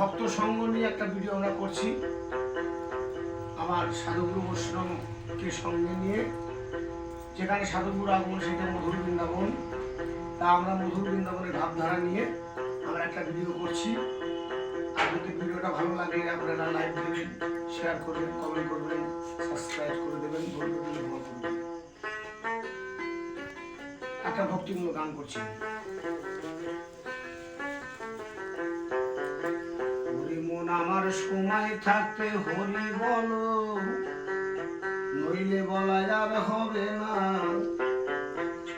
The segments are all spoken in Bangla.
ভক্ত সঙ্গ নিয়ে একটা ভিডিও আমরা করছি। আমার সাধুগুরু বৈষ্ণবকে সঙ্গে নিয়ে। যেখানে সাধুগুরু আগমন সেটা মধুর বৃন্দাবন। তা আমরা মধুর বৃন্দাবনের ভাবধারা নিয়ে আমরা একটা ভিডিও করছি। আর যদি ভিডিওটা ভালো লাগে, আপনারা লাইক দেবেন শেয়ার করবেন কমেন্ট করবেন সাবস্ক্রাইব করে দেবেন একটা ভক্তিমূলক গান করছি। আমার সময় থাকতে হরি বলো, নইলে বলা আর হবে না।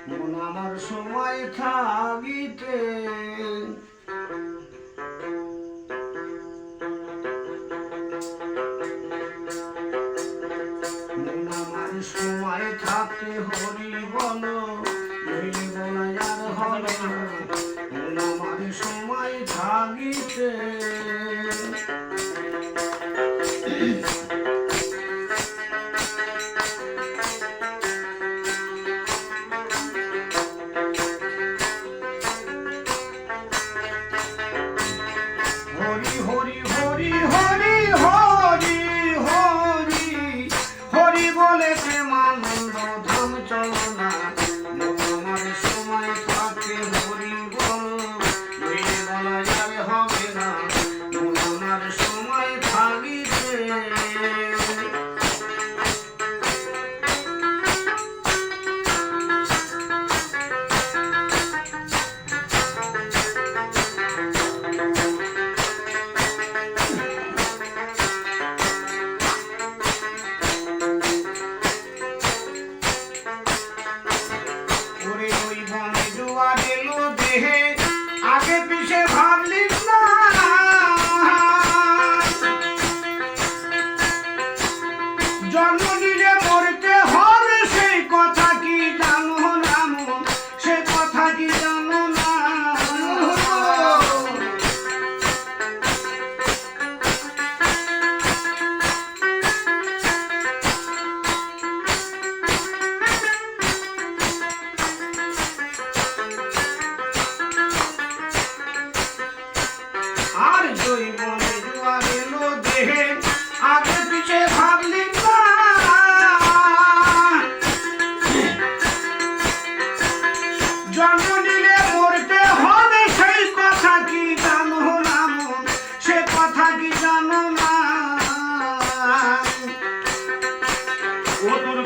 মন আমার সময় থাকিতে মন আমার সময় থাকতে হরি বলো।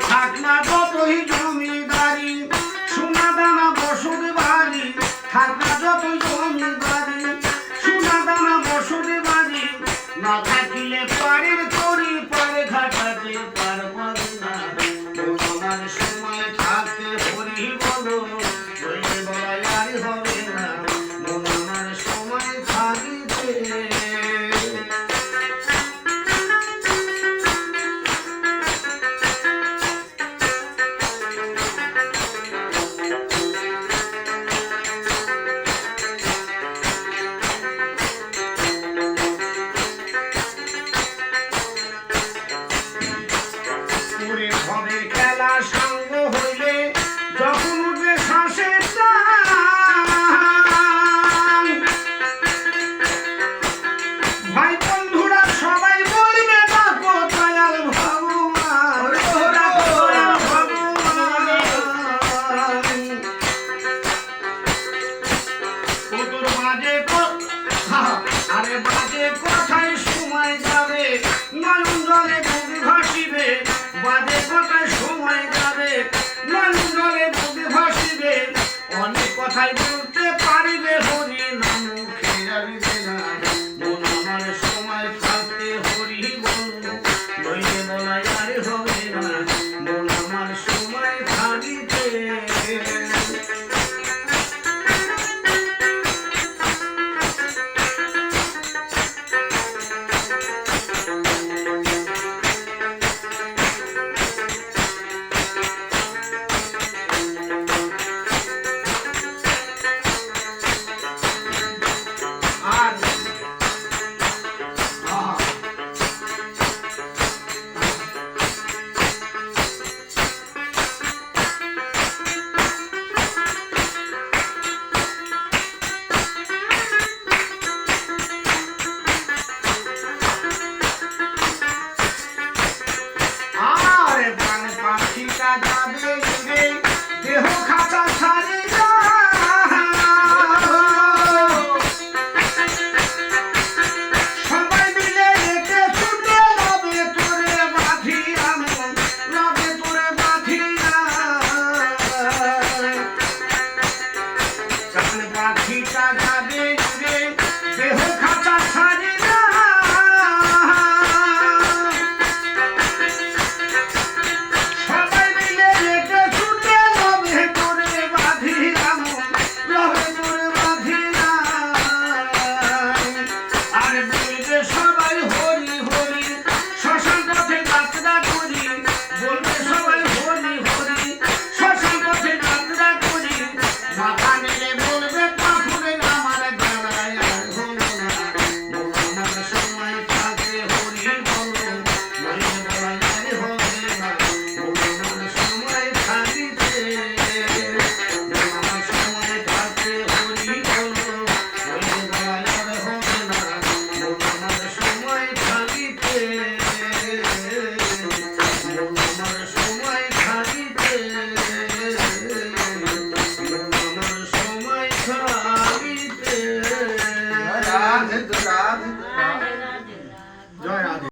থাক না। যতই জমিদারি সময় যাবে নয়ন জলে বুক অনেক কথাই বলতে দেহ খাতা সারি